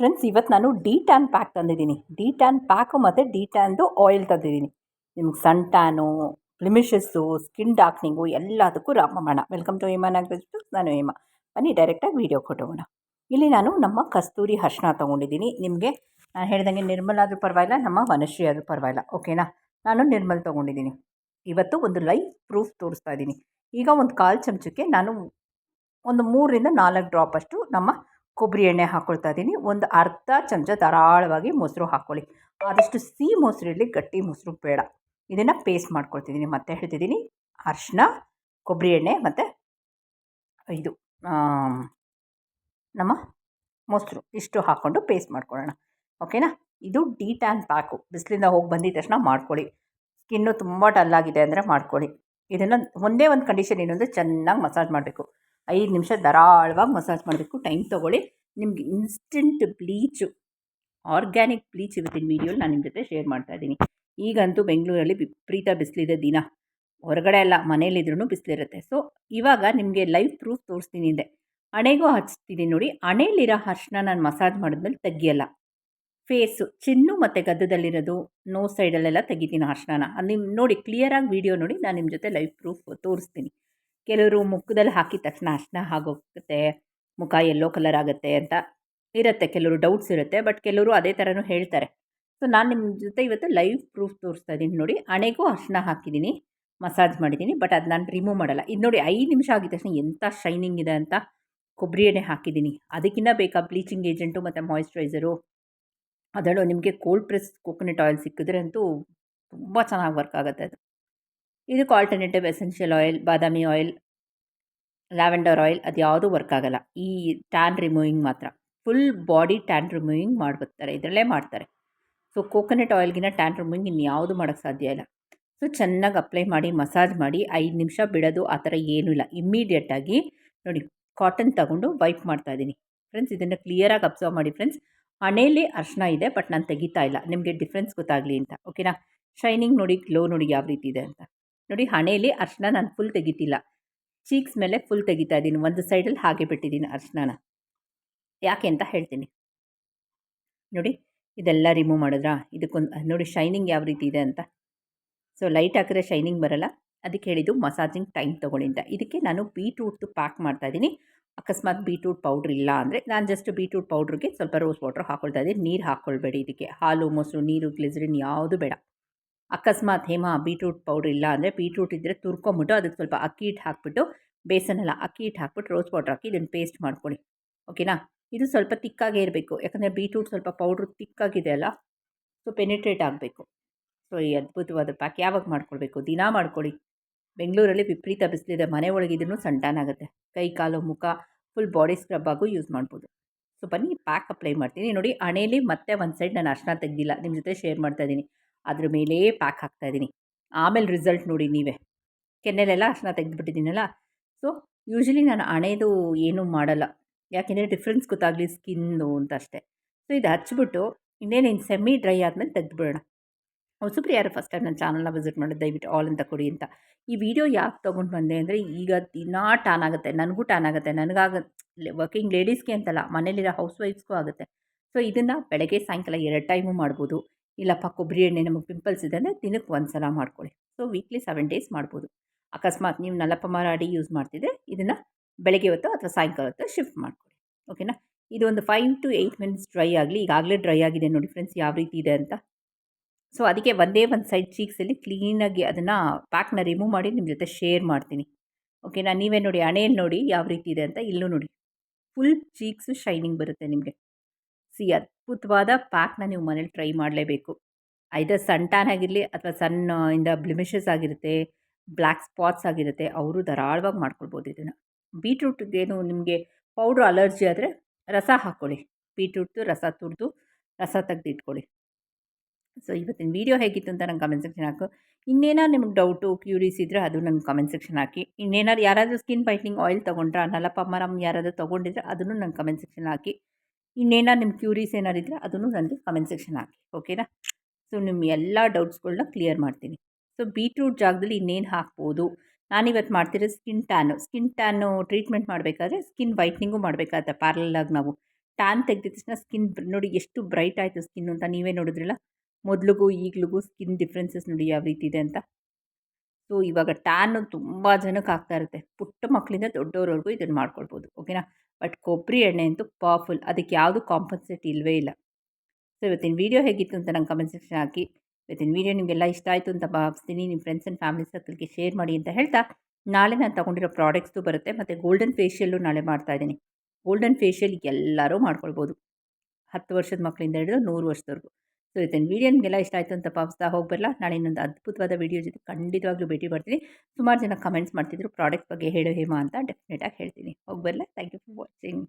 Friends ಇವತ್ತು ನಾನು D tan pack ತಂದಿದ್ದೀನಿ. ಡಿ ಟ್ಯಾನ್ ಪ್ಯಾಕು ಮತ್ತು ಡಿ ಟ್ಯಾನ್ದು ಆಯಿಲ್ ತಂದಿದ್ದೀನಿ. ನಿಮ್ಗೆ ಸನ್ ಟ್ಯಾನು ಬ್ಲಿಮಿಷಸ್ಸು ಸ್ಕಿನ್ ಡಾರ್ಕ್ನಿಂಗು ಎಲ್ಲದಕ್ಕೂ ರಾಮಬಾಣ ವೆಲ್ಕಮ್ ಟು ಹೇಮಾ ನಾಗರಾಜ್ ನಾನು ಹೇಮಾ. ಬನ್ನಿ ಡೈರೆಕ್ಟಾಗಿ ವಿಡಿಯೋ ಕೊಟ್ಟೋಗೋಣ. ಇಲ್ಲಿ ನಾನು ನಮ್ಮ ಕಸ್ತೂರಿ ಹರ್ಷಣ ತೊಗೊಂಡಿದ್ದೀನಿ. ನಿಮಗೆ ನಾನು ಹೇಳ್ದಂಗೆ ನಿರ್ಮಲ್ ಆದರೂ ಪರವಾಗಿಲ್ಲ, ನಮ್ಮ ವನಶ್ರೀ ಆದರೂ ಪರವಾಗಿಲ್ಲ. ಓಕೆನಾ ನಾನು ನಿರ್ಮಲ್ ತೊಗೊಂಡಿದ್ದೀನಿ. ಇವತ್ತು ಒಂದು ಲೈವ್ ಪ್ರೂಫ್ ತೋರಿಸ್ತಾ ಇದ್ದೀನಿ. ಈಗ ಒಂದು ಕಾಲು ಚಮಚಕ್ಕೆ ನಾನು ಒಂದು ಮೂರರಿಂದ ನಾಲ್ಕು ಡ್ರಾಪ್ ಅಷ್ಟು ನಮ್ಮ ಕೊಬ್ಬರಿ ಎಣ್ಣೆ ಹಾಕ್ಕೊಳ್ತಾ ಇದ್ದೀನಿ. ಒಂದು ಅರ್ಧ ಚಮಚ ಧಾರಾಳವಾಗಿ ಮೊಸರು ಹಾಕ್ಕೊಳ್ಳಿ. ಆದಷ್ಟು ಸಿಹಿ ಮೊಸರು ಇರಲಿ, ಗಟ್ಟಿ ಮೊಸರು ಬೇಡ. ಇದನ್ನು ಪೇಸ್ಟ್ ಮಾಡ್ಕೊಳ್ತಿದ್ದೀನಿ. ಮತ್ತೆ ಹೇಳ್ತಿದ್ದೀನಿ ಅರಿಶಿನ ಕೊಬ್ಬರಿ ಎಣ್ಣೆ ಮತ್ತು ಇದು ನಮ್ಮ ಮೊಸರು. ಇಷ್ಟು ಹಾಕ್ಕೊಂಡು ಪೇಸ್ಟ್ ಮಾಡ್ಕೊಳ್ಳೋಣ. ಓಕೆನಾ? ಇದು ಡಿ ಟ್ಯಾನ್ ಪ್ಯಾಕು ಬಿಸಿಲಿಂದ ಹೋಗಿ ಬಂದಿದ ತಕ್ಷಣ ಮಾಡ್ಕೊಳ್ಳಿ. ಸ್ಕಿನ್ನು ತುಂಬ ಡಲ್ಲಾಗಿದೆ ಅಂದರೆ ಮಾಡ್ಕೊಳ್ಳಿ. ಇದನ್ನು ಒಂದೇ ಒಂದು ಕಂಡೀಷನ್ ಏನಂದರೆ ಚೆನ್ನಾಗಿ ಮಸಾಜ್ ಮಾಡಬೇಕು. ಐದು ನಿಮಿಷ ಧಾರಾಳವಾಗಿ ಮಸಾಜ್ ಮಾಡಬೇಕು. ಟೈಮ್ ತೊಗೊಳ್ಳಿ. ನಿಮ್ಗೆ ಇನ್ಸ್ಟೆಂಟ್ ಬ್ಲೀಚು ಆರ್ಗ್ಯಾನಿಕ್ ಬ್ಲೀಚ್ ಇವತ್ತಿನ ವೀಡಿಯೋಲಿ ನಾನು ನಿಮ್ಮ ಜೊತೆ ಶೇರ್ ಮಾಡ್ತಾ ಇದ್ದೀನಿ. ಈಗಂತೂ ಬೆಂಗಳೂರಲ್ಲಿ ವಿಪರೀತ ಬಿಸಿಲಿದೆ ದಿನ. ಹೊರಗಡೆ ಎಲ್ಲ ಮನೇಲಿದ್ರೂ ಬಿಸಿಲಿರುತ್ತೆ. ಸೊ ಇವಾಗ ನಿಮಗೆ ಲೈವ್ ಪ್ರೂಫ್ ತೋರಿಸ್ತೀನಿ ಇದೆ ಹಣೆಗೂ ಹಚ್ತಿದ್ದೀನಿ ನೋಡಿ ಹಣೆಯಲ್ಲಿರೋ ಅರ್ಶನ ನಾನು ಮಸಾಜ್ ಮಾಡಿದ್ಮೇಲೆ ತೆಗಿಯಲ್ಲ. ಫೇಸು ಚಿನ್ನು ಮತ್ತು ಗದ್ದದಲ್ಲಿರೋದು ನೋ ಸೈಡಲ್ಲೆಲ್ಲ ತೆಗಿತೀನಿ ಅರ್ಶನ ನಿಮ್ಮ ನೋಡಿ ಕ್ಲಿಯರಾಗಿ ವೀಡಿಯೋ ನೋಡಿ ನಾನು ನಿಮ್ಮ ಜೊತೆ ಲೈವ್ ಪ್ರೂಫ್ ತೋರಿಸ್ತೀನಿ. ಕೆಲವರು ಮುಖದಲ್ಲಿ ಹಾಕಿದ ತಕ್ಷಣ ಅರ್ಶನ ಆಗೋಗುತ್ತೆ. ಮುಖ ಎಲ್ಲೋ ಕಲರ್ ಆಗುತ್ತೆ ಅಂತ ಇರುತ್ತೆ. ಕೆಲವರು ಡೌಟ್ಸ್ ಇರುತ್ತೆ ಬಟ್ ಕೆಲವರು ಅದೇ ಥರನೂ ಹೇಳ್ತಾರೆ. ಸೊ ನಾನು ನಿಮ್ಮ ಜೊತೆ ಇವತ್ತು ಲೈವ್ ಪ್ರೂಫ್ ತೋರಿಸ್ತಾ ಇದ್ದೀನಿ ನೋಡಿ. ಹಣೆಗೂ ಅರ್ಶನ ಹಾಕಿದ್ದೀನಿ ಮಸಾಜ್ ಮಾಡಿದ್ದೀನಿ ಬಟ್ ಅದು ನಾನು ರಿಮೂವ್ ಮಾಡಲ್ಲ. ಇದು ನೋಡಿ ಐದು ನಿಮಿಷ ಆಗಿದ ತಕ್ಷಣ ಎಂಥ ಶೈನಿಂಗ್ ಇದೆ ಅಂತ ಕೊಬ್ಬರಿ ಎಣ್ಣೆ ಹಾಕಿದ್ದೀನಿ. ಅದಕ್ಕಿಂತ ಬೇಕಾ ಬ್ಲೀಚಿಂಗ್ ಏಜೆಂಟು ಮತ್ತು ಮಾಯಿಶ್ಚರೈಸರು ಅದರಲ್ಲೂ ನಿಮಗೆ ಕೋಲ್ಡ್ ಪ್ರೆಸ್ ಕೋಕೋನಟ್ ಆಯಿಲ್ ಸಿಕ್ಕಿದ್ರೆ ಅಂತೂ ತುಂಬ ಚೆನ್ನಾಗಿ ವರ್ಕ್ ಆಗುತ್ತೆ ಅದು. ಇದಕ್ಕೆ ಆಲ್ಟರ್ನೇಟಿವ್ ಎಸೆನ್ಷಿಯಲ್ ಆಯಿಲ್ ಬಾದಾಮಿ ಆಯಿಲ್ ಲ್ಯಾವೆಂಡರ್ ಆಯಿಲ್ ಅದು ಯಾವುದೂ ವರ್ಕ್ ಆಗೋಲ್ಲ. ಈ ಟ್ಯಾನ್ ರಿಮೂವಿಂಗ್ ಮಾತ್ರ. ಫುಲ್ ಬಾಡಿ ಟ್ಯಾನ್ ರಿಮೂವಿಂಗ್ ಮಾಡ್ಬಿಡ್ತಾರೆ. ಇದರಲ್ಲೇ ಮಾಡ್ತಾರೆ. ಸೊ, ಕೋಕೋನಟ್ ಆಯಿಲ್ಗಿನ ಟ್ಯಾನ್ ರಿಮೂವಿಂಗ್ ಇನ್ಯಾವುದು ಮಾಡೋಕ್ಕೆ ಸಾಧ್ಯ ಇಲ್ಲ. ಸೊ, ಚೆನ್ನಾಗಿ ಅಪ್ಲೈ ಮಾಡಿ, ಮಸಾಜ್ ಮಾಡಿ, ಐದು ನಿಮಿಷ ಬಿಡೋದು ಆ ಥರ ಏನೂ ಇಲ್ಲ. ಇಮ್ಮಿಡಿಯೇಟಾಗಿ ನೋಡಿ, ಕಾಟನ್ ತಗೊಂಡು ವೈಪ್ ಮಾಡ್ತಾ ಇದ್ದೀನಿ. ಫ್ರೆಂಡ್ಸ್, ಇದನ್ನು ಕ್ಲಿಯರಾಗಿ ಅಬ್ಸರ್ವ್ ಮಾಡಿ ಫ್ರೆಂಡ್ಸ್. ಹಣೆಯಲ್ಲಿ ಅರ್ಶನ ಇದೆ, ಬಟ್ ನಾನು ತೆಗಿತಾ ಇಲ್ಲ. ನಿಮಗೆ ಡಿಫ್ರೆನ್ಸ್ ಗೊತ್ತಾಗಲಿ ಅಂತ. ಓಕೆನಾ? ಶೈನಿಂಗ್ ನೋಡಿ, ಗ್ಲೋ ನೋಡಿ ಯಾವ ರೀತಿ ಇದೆ ಅಂತ. ನೋಡಿ ಹಣೆಯಲ್ಲಿ ಅರ್ಶನ ನಾನು ಫುಲ್ ತೆಗಿತಿಲ್ಲ. ಚೀಕ್ಸ್ ಮೇಲೆ ಫುಲ್ ತೆಗಿತಾ ಇದ್ದೀನಿ. ಒಂದು ಸೈಡಲ್ಲಿ ಹಾಗೆ ಬಿಟ್ಟಿದ್ದೀನಿ ಅರ್ಶನಾನ ಯಾಕೆ ಅಂತ ಹೇಳ್ತೀನಿ. ನೋಡಿ, ಇದೆಲ್ಲ ರಿಮೂವ್ ಮಾಡಿದ್ರಾ? ಇದಕ್ಕೊಂದು ನೋಡಿ ಶೈನಿಂಗ್ ಯಾವ ರೀತಿ ಇದೆ ಅಂತ. ಸೊ ಲೈಟ್ ಹಾಕಿದ್ರೆ ಶೈನಿಂಗ್ ಬರಲ್ಲ. ಅದಕ್ಕೆ ಹೇಳಿದ್ದು ಮಸಾಜಿಂಗ್ ಟೈಮ್ ತೊಗೊಳ್ಳಿ ಅಂತ. ಇದಕ್ಕೆ ನಾನು ಬೀಟ್ರೂಟ್ದು ಪ್ಯಾಕ್ ಮಾಡ್ತಾ ಇದ್ದೀನಿ. ಅಕಸ್ಮಾತ್ ಬೀಟ್ರೂಟ್ ಪೌಡ್ರ್ ಇಲ್ಲ ಅಂದರೆ, ನಾನು ಜಸ್ಟ್ ಬೀಟ್ರೂಟ್ ಪೌಡ್ರಿಗೆ ಸ್ವಲ್ಪ ರೋಸ್ ವಾಟ್ರ್ ಹಾಕ್ಕೊಳ್ತಾ ಇದ್ದೀನಿ. ನೀರು ಹಾಕ್ಕೊಳ್ಬೇಡಿ ಇದಕ್ಕೆ. ಹಾಲು, ಮೊಸರು, ನೀರು ಗ್ಲಿಸರಿನ್ ಯಾವುದು ಬೇಡ. ಅಕಸ್ಮಾತ್ ಹೇಮ ಬೀಟ್ರೂಟ್ ಪೌಡ್ರ್ ಇಲ್ಲ ಅಂದರೆ ಬೀಟ್ರೂಟ್ ಇದ್ದರೆ ತುರ್ಕೊಂಬಿಟ್ಟು ಅದಕ್ಕೆ ಸ್ವಲ್ಪ ಅಕ್ಕಿ ಹಿಟ್ಟು ಹಾಕ್ಬಿಟ್ಟು ಬೇಸನೆಲ್ಲ, ಅಕ್ಕಿ ಹಿಟ್ಟು ಹಾಕ್ಬಿಟ್ಟು ರೋಸ್ ಪೌಡ್ರ್ ಹಾಕಿ ಇದನ್ನು ಪೇಸ್ಟ್ ಮಾಡ್ಕೊಳ್ಳಿ. ಓಕೆನಾ? ಇದು ಸ್ವಲ್ಪ ತಿಕ್ಕಾಗೇ ಇರಬೇಕು. ಯಾಕಂದರೆ ಬೀಟ್ರೂಟ್ ಸ್ವಲ್ಪ ಪೌಡ್ರ್ ತಿಕ್ಕಾಗಿದೆ ಅಲ್ಲ, ಸೊ ಪೆನಿಟ್ರೇಟ್ ಆಗಬೇಕು. ಸೊ ಈ ಅದ್ಭುತವಾದ ಪ್ಯಾಕ್ ಯಾವಾಗ ಮಾಡ್ಕೊಳ್ಬೇಕು? ದಿನ ಮಾಡ್ಕೊಳ್ಳಿ. ಬೆಂಗಳೂರಲ್ಲಿ ವಿಪರೀತ ಬಿಸಿಲಿದೆ, ಮನೆ ಒಳಗೆ ಇದನ್ನು ಆಗುತ್ತೆ. ಕೈ, ಕಾಲು, ಮುಖ ಫುಲ್ ಬಾಡಿ ಸ್ಕ್ರಬ್ ಆಗು ಯೂಸ್ ಮಾಡ್ಬೋದು. ಸೊ ಬನ್ನಿ, ಪ್ಯಾಕ್ ಅಪ್ಲೈ ಮಾಡ್ತೀನಿ. ನೋಡಿ ಹಣೆಯಲ್ಲಿ ಮತ್ತೆ ಒಂದು ಸೈಡ್ ನಾನು ಅರ್ಶನ ತೆಗ್ದಿಲ್ಲ. ನಿಮ್ಮ ಜೊತೆ ಶೇರ್ ಮಾಡ್ತಾ ಇದ್ದೀನಿ. ಅದ್ರ ಮೇಲೇ ಪ್ಯಾಕ್ ಹಾಕ್ತಾಯಿದ್ದೀನಿ ಆಮೇಲೆ ರಿಸಲ್ಟ್ ನೋಡಿ ನೀವೇ. ಕೆನ್ನೆಲೆಲ್ಲ ಅರ್ಶನ ತೆಗೆದುಬಿಟ್ಟಿದ್ದೀನಲ್ಲ. ಸೊ ಯೂಶ್ವಲಿ ನಾನು ಹಣೆದು ಏನೂ ಮಾಡಲ್ಲ. ಯಾಕೆಂದರೆ ಡಿಫ್ರೆನ್ಸ್ ಗೊತ್ತಾಗಲಿ ಸ್ಕಿನ್ನು ಅಂತ ಅಷ್ಟೇ. ಸೊ, ಇದು ಹಚ್ಬಿಟ್ಟು ಇನ್ನೇನು ಸೆಮಿ ಡ್ರೈ ಆದಮೇಲೆ ತೆಗೆದುಬಿಡೋಣ. ಹೊಸಬ್ರು ಯಾರು ಫಸ್ಟ್ ಟೈಮ್ ನನ್ನ ಚಾನಲ್ನ ವಿಸಿಟ್ ಮಾಡೋದು, ದಯವಿಟ್ಟು ಆಲ್ ಅಂತ ಕೊಡಿ ಅಂತ. ಈ ವಿಡಿಯೋ ಯಾಕೆ ತೊಗೊಂಡು ಬಂದೆ ಅಂದರೆ, ಈಗ ದಿನ ಟಾನ್ ಆಗುತ್ತೆ, ನನಗೂ ಟಾನ್ ಆಗುತ್ತೆ, ನನಗಾಗ ವರ್ಕಿಂಗ್ ಲೇಡೀಸ್ಗೆ ಅಂತಲ್ಲ, ಮನೇಲಿರೋ ಹೌಸ್ ವೈಫ್ಸ್ಗೂ ಆಗುತ್ತೆ. ಸೊ, ಇದನ್ನು ಬೆಳಗ್ಗೆ ಸಾಯಂಕಾಲ ಎರಡು ಟೈಮು ಮಾಡ್ಬೋದು. ಇಲ್ಲಪ್ಪ ಕೊಬ್ಬರಿ ಎಣ್ಣೆ ನಮಗೆ ಪಿಂಪಲ್ಸ್ ಇದೆ ಅಂದರೆ ದಿನಕ್ಕೆ ಒಂದು ಸಲ ಮಾಡ್ಕೊಳ್ಳಿ ಸೊ ವೀಕ್ಲಿ ಸೆವೆನ್ ಡೇಸ್ ಮಾಡ್ಬೋದು. ಅಕಸ್ಮಾತ್ ನೀವು ನಲ್ಲಪ್ಪ ಮರ ಅಡಿ ಯೂಸ್ ಮಾಡ್ತಿದ್ರೆ ಇದನ್ನು ಬೆಳಗ್ಗೆ ಹೊತ್ತು ಅಥವಾ ಸಾಯಂಕಾಲ ಹೊತ್ತು ಶಿಫ್ಟ್ ಮಾಡ್ಕೊಳ್ಳಿ ಓಕೆನಾ ಇದು ಒಂದು five to eight minutes dry ಆಗಲಿ, ಈಗಾಗಲೇ ಡ್ರೈ ಆಗಿದೆ ನೋಡಿ ಫ್ರೆಂಡ್ಸ್ ಯಾವ ರೀತಿ ಇದೆ ಅಂತ. ಸೊ ಅದಕ್ಕೆ ಒಂದೇ ಒಂದು ಸೈಡ್ ಚೀಕ್ಸಲ್ಲಿ ಕ್ಲೀನಾಗಿ ಅದನ್ನು ಪ್ಯಾಕ್ನ ರಿಮೂವ್ ಮಾಡಿ ನಿಮ್ಮ ಜೊತೆ ಶೇರ್ ಮಾಡ್ತೀನಿ. ಓಕೆನಾ ನೀವೇ ನೋಡಿ ಹಣೆಯಲ್ಲಿ ನೋಡಿ ಯಾವ ರೀತಿ ಇದೆ ಅಂತ ಇಲ್ಲೂ ನೋಡಿ. ಫುಲ್ ಚೀಕ್ಸು ಶೈನಿಂಗ್ ಬರುತ್ತೆ ನಿಮಗೆ. ಸಿ ಅದ್ಭುತವಾದ ಪ್ಯಾಕ್ನ ನೀವು ಮನೇಲಿ ಟ್ರೈ ಮಾಡಲೇಬೇಕು. ಐದರ್ ಆಗಿರಲಿ ಅಥವಾ ಸಣ್ಣ ಇಂದ ಬ್ಲಿಮಿಷಸ್ ಆಗಿರುತ್ತೆ ಬ್ಲ್ಯಾಕ್ ಸ್ಪಾಟ್ಸ್ ಆಗಿರುತ್ತೆ, ಅವರು ಧಾರಾಳವಾಗಿ ಮಾಡ್ಕೊಳ್ಬೋದು ಇದನ್ನು. ಬೀಟ್ರೂಟ್ಗೇನು ನಿಮಗೆ ಪೌಡ್ರ್ ಅಲರ್ಜಿ ಆದರೆ ರಸ ಹಾಕ್ಕೊಳ್ಳಿ ಬೀಟ್ರೂಟ್ದು ರಸ ತುರಿದು ರಸ ತೆಗೆದಿಟ್ಕೊಳ್ಳಿ. ಸೊ ಇವತ್ತಿನ ವೀಡಿಯೋ ಹೇಗಿತ್ತು ಅಂತ ನಂಗೆ ಕಮೆಂಟ್ ಸೆಕ್ಷನ್ ಹಾಕು. ಇನ್ನೇನಾದ್ರು ನಿಮ್ಗೆ ಡೌಟು ಕ್ಯೂರೀಸ್ ಇದ್ದರೆ ಅದು ನಂಗೆ ಕಮೆಂಟ್ ಸೆಕ್ಷನ್ ಹಾಕಿ. ಇನ್ನೇನಾದ್ರು ಯಾರಾದರೂ ಸ್ಕಿನ್ ವೈಟ್ನಿಂಗ್ ಆಯಿಲ್ ತೊಗೊಂಡ್ರೆ ನಲ್ಲಪ್ಪ ಮರಮ್ ಯಾರಾದರೂ ತೊಗೊಂಡಿದ್ರೆ ಅದನ್ನು ನಂಗೆ ಕಮೆಂಟ್ ಸೆಕ್ಷನ್ ಹಾಕಿ. ಇನ್ನೇನಾದ್ರು ನಿಮ್ಮ ಕ್ಯೂರೀಸ್ ಏನಾರು ಇದ್ದರೆ ಅದನ್ನು ನನಗೆ ಕಮೆಂಟ್ ಸೆಕ್ಷನ್ ಹಾಕಿ ಓಕೆನಾ ಸೊ ನಿಮ್ಮ ಎಲ್ಲ ಡೌಟ್ಸ್ಗಳನ್ನ ಕ್ಲಿಯರ್ ಮಾಡ್ತೀನಿ. ಸೊ ಬೀಟ್ರೂಟ್ ಜಾಗದಲ್ಲಿ ಇನ್ನೇನು ಹಾಕ್ಬೋದು? ನಾನಿವತ್ತು ಮಾಡ್ತಿರೋ skin tan skin tan treatment ಮಾಡಬೇಕಾದ್ರೆ ಸ್ಕಿನ್ ವೈಟ್ನಿಂಗು ಮಾಡಬೇಕಾಗುತ್ತೆ ಪ್ಯಾರಲಾಗಿ ನಾವು. ಟ್ಯಾನ್ ತೆಗೆದ ತಕ್ಷಣ ಸ್ಕಿನ್ ನೋಡಿ ಎಷ್ಟು ಬ್ರೈಟ್ ಆಯಿತು ಸ್ಕಿನ್ ಅಂತ ನೀವೇ ನೋಡಿದ್ರಲ್ಲ? ಮೊದಲಿಗೂ ಈಗಲಿಗೂ ಸ್ಕಿನ್ ಡಿಫ್ರೆನ್ಸಸ್ ನೋಡಿ ಯಾವ ರೀತಿ ಇದೆ ಅಂತ. ಸೊ ಇವಾಗ ಟ್ಯಾನು ತುಂಬ ಜನಕ್ಕೆ ಆಗ್ತಾ ಇರುತ್ತೆ. ಪುಟ್ಟ ಮಕ್ಕಳಿಂದ ದೊಡ್ಡವ್ರವರೆಗೂ ಇದನ್ನು ಮಾಡ್ಕೊಳ್ಬೋದು ಓಕೆನಾ ಬಟ್ ಕೊಬ್ಬರಿ ಎಣ್ಣೆ ಅಂತೂ ಪವರ್ಫುಲ್. ಅದಕ್ಕೆ ಯಾವುದು ಕಾಂಪನ್ಸೇಟ್ ಇಲ್ಲವೇ ಇಲ್ಲ. ಸೊ ಇವತ್ತಿನ ವೀಡಿಯೋ ಹೇಗಿತ್ತು ಅಂತ ನಂಗೆ ಕಮೆಂಟ್ ಸೆಕ್ಷನ್ ಹಾಕಿ. ಇವತ್ತಿನ ವೀಡಿಯೋ ನಿಮಗೆಲ್ಲ ಇಷ್ಟ ಆಯಿತು ಅಂತ ಭಾವಿಸ್ತೀನಿ. ನಿಮ್ಮ ಫ್ರೆಂಡ್ಸ್ ಆ್ಯಂಡ್ ಫ್ಯಾಮಿಲಿ ಸರ್ಕಲ್ಗೆ ಶೇರ್ ಮಾಡಿ ಅಂತ ಹೇಳ್ತಾ, ನಾಳೆ ನಾನು ತೊಗೊಂಡಿರೋ ಪ್ರಾಡಕ್ಟ್ಸು ಬರುತ್ತೆ. ಮತ್ತು ಗೋಲ್ಡನ್ ಫೇಶಿಯಲ್ಲು ನಾಳೆ ಮಾಡ್ತಾಯಿದ್ದೀನಿ ಗೋಲ್ಡನ್ ಫೇಶಿಯಲ್ ಎಲ್ಲರೂ ಮಾಡ್ಕೊಳ್ಬೋದು. ಹತ್ತು ವರ್ಷದ ಮಕ್ಕಳಿಂದ ಹಿಡಿದು ನೂರು ವರ್ಷದವರೆಗೂ. ಸೊ ಇದನ್ನು ವೀಡಿಯೋ ನಿಮಗೆಲ್ಲ ಇಷ್ಟ ಆಯಿತು ಅಂತ ಭಾವಿಸ್ತಾ ಹೋಗ್ಬರ್ಲಾ? ನಾಳೆ ಇನ್ನೊಂದು ಅದ್ಭುತವಾದ ವೀಡಿಯೋ ಜೊತೆ ಖಂಡಿತವಾಗ್ಲೂ ಭೇಟಿ ಬರ್ತೀನಿ ಸುಮಾರು ಜನ ಕಮೆಂಟ್ಸ್ ಮಾಡ್ತಿದ್ರು. ಪ್ರಾಡಕ್ಟ್ ಬಗ್ಗೆ ಹೇಳು ಹೇಮಾ ಅಂತ ಡೆಫಿನೆಟಾಗಿ ಹೇಳ್ತೀನಿ. ಹೋಗ್ಬರಲ್ಲ ಥ್ಯಾಂಕ್ ಯು ಫಾರ್ ವಾಚಿಂಗ್